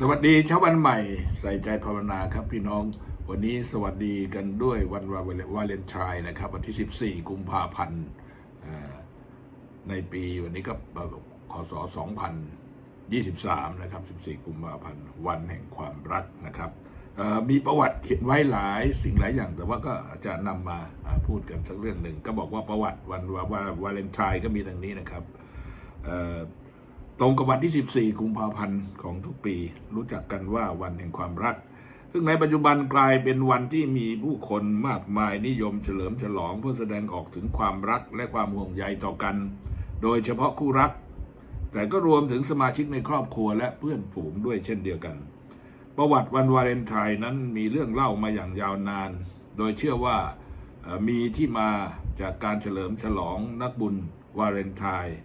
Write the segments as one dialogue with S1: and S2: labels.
S1: สวัสดีเช้าวันใหม่ ใส่ใจภาวนาครับพี่น้อง วันนี้สวัสดีกันด้วยวันวาเลนไทน์นะครับ วันที่ 14 กุมภาพันธ์ในปีวันนี้ก็คศ2023 นะครับ 14 กุมภาพันธ์วันแห่งความรักนะครับมีประวัติเขียนไว้หลายสิ่งหลายอย่าง แต่ว่าก็จะนำมาอ่าพูดกันสักเรื่องหนึ่ง ก็บอกว่าประวัติวันวาเลนไทน์ก็มีดังนี้นะครับ ตรงกับวันที่ 14 กุมภาพันธ์ของทุกปี รู้จักกันว่าวันแห่งความรัก ซึ่งในปัจจุบันกลายเป็นวันที่มีผู้คนมากมายนิยมเฉลิมฉลองเพื่อแสดงออกถึงความรักและความห่วงใยต่อกัน โดยเฉพาะคู่รัก แต่ก็รวมถึงสมาชิกในครอบครัวและเพื่อนฝูงด้วยเช่นเดียวกัน ประวัติวันวาเลนไทน์นั้นมีเรื่องเล่ามาอย่างยาวนาน โดยเชื่อว่ามีที่มาจากการเฉลิมฉลองนักบุญวาเลนไทน์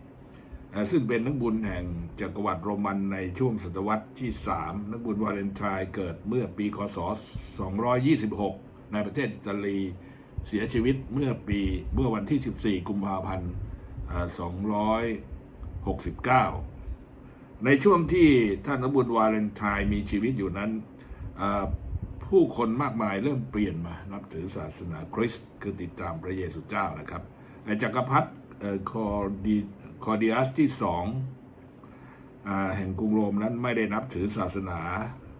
S1: ซึ่งเป็นนักบุญแห่งจักรวรรดิโรมันในช่วงศตวรรษที่ 3 นักบุญวาเลนไทน์เกิดเมื่อปีคศ 226 ในประเทศอิตาลีเสียชีวิตเมื่อปีเมื่อวันที่ 14 กุมภาพันธ์เอ่อ269 ในช่วงที่ท่านนักบุญวาเลนไทน์มีชีวิตอยู่นั้น ผู้คนมากมายเริ่มเปลี่ยนมานับถือศาสนาคริสต์คือติดตามพระเยซูเจ้านะครับจักรพรรดิเอ่อคอดี คอร์ดิอัสที่สองอแห่งกรุงโรมนั้นไม่ได้นับถือศาสนา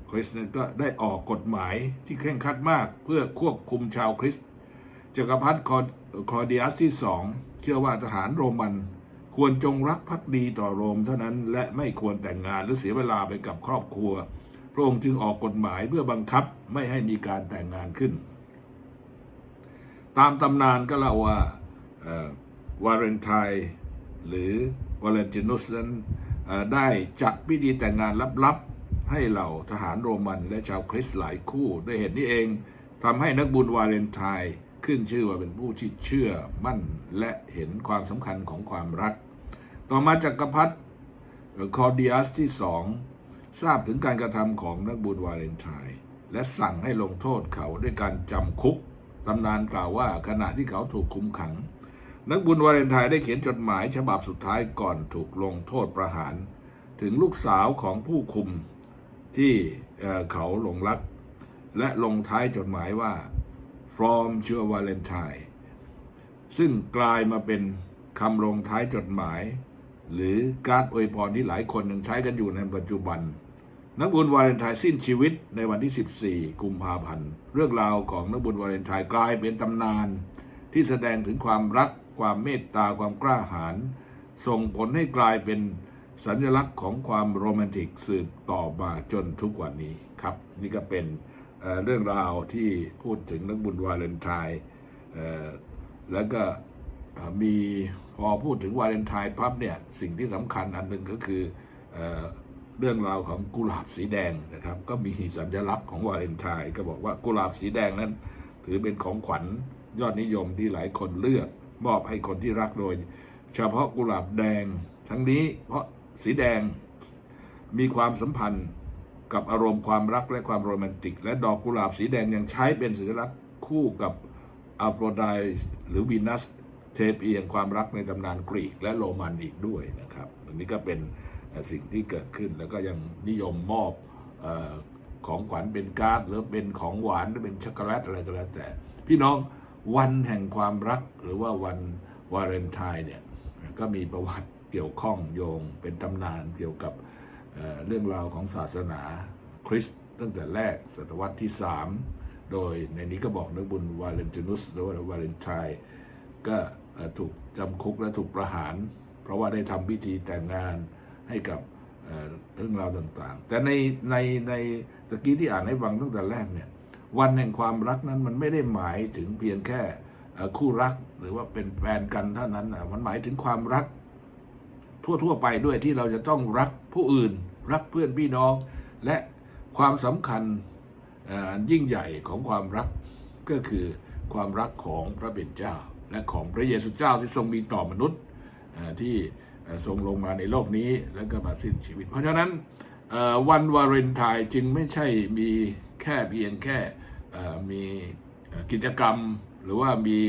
S1: คริสต์นั้นก็ได้ออกกฎหมายที่เคร่งครัดมากเพื่อควบคุมชาวคริสต์จักรพรรดิคอคอร์ดิอัสที่สองเชื่อว่าทหารโรมันควรจงรักภักดีต่อโรมเท่านั้นและไม่ควรแต่งงานหรือเสียเวลาไปกับครอบครัว พระองค์จึงออกกฎหมายเพื่อบังคับไม่ให้มีการแต่งงานขึ้น ตามตำนานก็เล่าว่าวาเลนไทน์ หรือวาเลนตินุสนั้นได้จัดพิธีแต่งงานลับๆ ให้เหล่าทหารโรมันและชาวคริสต์หลายคู่ด้วยเหตุนี้เองทำให้นักบุญวาเลนไทน์ขึ้นชื่อว่าเป็นผู้ที่เชื่อมั่นและเห็นความสำคัญของความรัก ต่อมาจากักรพรรดิคอร์ดิอัสที่สองทราบถึงการกระทำของนักบุญวาเลนไทน์และสั่งให้ลงโทษเขาด้วยการจำคุกตำนานกล่าวว่าขณะที่เขาถูกคุมขัง นักบุญวาเลนไทน์ได้เขียนจดหมายฉบับสุดท้ายก่อนถูกลงโทษประหาร ถึงลูกสาวของผู้คุมที่เเขาหลงรัก และลงท้ายจดหมายว่า from your Valentine ซึ่งกลายมาเป็นคำลงท้ายจดหมาย หรือการ์ดอวยพรที่หลายคนยังใช้กันอยู่ในปัจจุบัน นักบุญวาเลนไทน์สิ้นชีวิตในวันที่ 14 กุมภาพันธ์ เรื่องราวของนักบุญวาเลนไทน์กลายเป็นตำนานที่แสดงถึงความรัก ความเมตตาความกล้าหาญส่งผลให้กลายเป็นสัญลักษณ์ของความโรแมนติกสืบต่อมาจนทุกวันนี้ครับ นี่ก็เป็นเเรื่องราวที่พูดถึงนักบุญวาเลนไทน์แล้วก็มีพอพูดถึงวาเลนไทน์พับเนี่ยสิ่งที่สำคัญอันหนึ่งก็คือเอเรื่องราวของกุหลาบสีแดงนะครับ ก็มีสัญลักษณ์ของวาเลนไทน์ก็บอกว่ากุหลาบสีแดงนั้น ถือเป็นของขวัญยอดนิยมที่หลายคนเลือก มอบให้คนที่รักโดย เฉพาะกุหลาบแดง ทั้งนี้เพราะสีแดงมีความสัมพันธ์กับอารมณ์ความรักและความโรแมนติก และดอกกุหลาบสีแดงยังใช้เป็นสัญลักษณ์คู่กับอัโปรไดหรือวีนัสเทพีแห่งความรักในตำนานกรีกและโรมันอีกด้วยนะครับอันนี้ก็เป็นสิ่งที่เกิดขึ้นแล้วก็ยังนิยมมอบอของขวัญเป็นการ์ดหรือเป็นของหวานหรือเป็นช็อกโกแลตอะไรก็แล้วแต่ พี่น้อง วันแห่งความรักหรือว่าวันวาเลนไทน์เนี่ยก็มีประวัติเกี่ยวข้องโยงเป็นตำนานเกี่ยวกับเเรื่องราวของศาสนาคริสต์ตั้งแต่แรกศตวรรษที่ 3 โดยในนี้ก็บอกนักบุญวาเลนตินุสหรือว่าวาเลนไทน์ก็ถูกจำคุกและถูกประหาร เพราะว่าได้ทำพิธีแต่งงานให้กับเเรื่องราวต่างๆ แต่ในในในตะกี้ที่อ่านให้ฟังตั้งแต่แรกเนี่ย วันแห่งความรักนั้นมันไม่ได้หมายถึงเพียงแค่คู่รักหรือว่าเป็นแฟนกันเท่านั้นนะมันหมายถึงความรัก ทั่วๆไปด้วยที่เราจะต้องรักผู้อื่น รักเพื่อนพี่น้อง และความสำคัญยิ่งใหญ่ของความรักก็คือความรักของพระเป็นเจ้า และของพระเยซูเจ้าที่ทรงมีต่อมนุษย์ที่ทรงลงมาในโลกนี้แล้วก็มาสิ้นชีวิต เพราะฉะนั้นวันวาเลนไทน์จึงไม่ใช่มีแค่เพียงแค่ มีกิจกรรมหรือว่ามี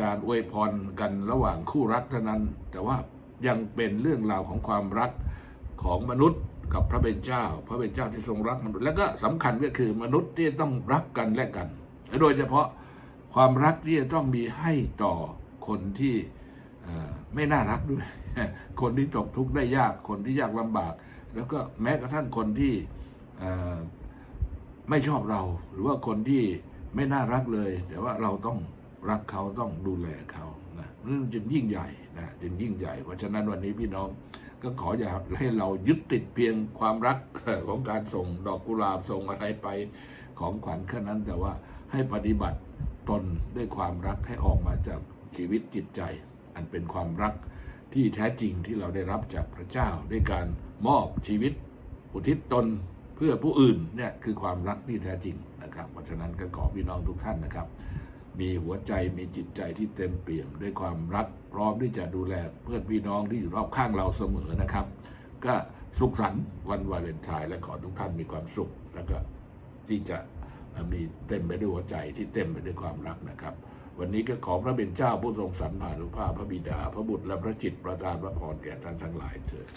S1: การอวยพรกันระหว่างคู่รักเท่านั้น แต่ว่ายังเป็นเรื่องราวของความรักของมนุษย์กับพระเป็นเจ้า พระเป็นเจ้าที่ทรงรักมนุษย์แล้วก็สำคัญก็คือมนุษย์ที่ต้องรักกันและกัน โดยเฉพาะความรักที่จะต้องมีให้ต่อคนที่ไม่น่ารักด้วย คนที่ตกทุกข์ได้ยากคนที่ยากลำบาก แล้วก็แม้กระทั่งคนที่ ไม่ชอบเรา หรือว่าคนที่ไม่น่ารักเลย แต่ว่าเราต้องรักเขาต้องดูแลเขานะนี่จึงยิ่งใหญ่นะจึงยิ่งใหญ่ เพราะฉะนั้นวันนี้พี่น้องก็ขออย่าให้เรายึดติดเพียงความรักของการส่งดอกกุหลาบส่งอะไรไปของขวัญแค่นั้นแต่ว่าให้ปฏิบัติตนด้วยความรักให้ออกมาจากชีวิตจิตใจ อันเป็นความรักที่แท้จริงที่เราได้รับจากพระเจ้า ด้วยการมอบชีวิต อุทิศตน เพื่อผู้อื่นเนี่ยคือความรักที่แท้จริงนะครับเพราะฉะนั้นก็ขอพี่น้องทุกท่านนะครับ มีหัวใจมีจิตใจที่เต็มเปี่ยมด้วยความรักพร้อมที่จะดูแลเพื่อนพี่น้องที่อยู่รอบข้างเราเสมอนะครับ ก็สุขสันต์วันวาเลนไทน์และขอทุกท่านมีความสุข แล้วก็ที่จะมีเต็มไปด้วยหัวใจที่เต็มไปด้วยความรักนะครับ วันนี้ก็ขอพระเป็นเจ้าผู้ทรงสรรพานุภาพพระบิดา พระบุตรและพระจิตประทานพระพรแก่ท่านทั้งหลายเถิด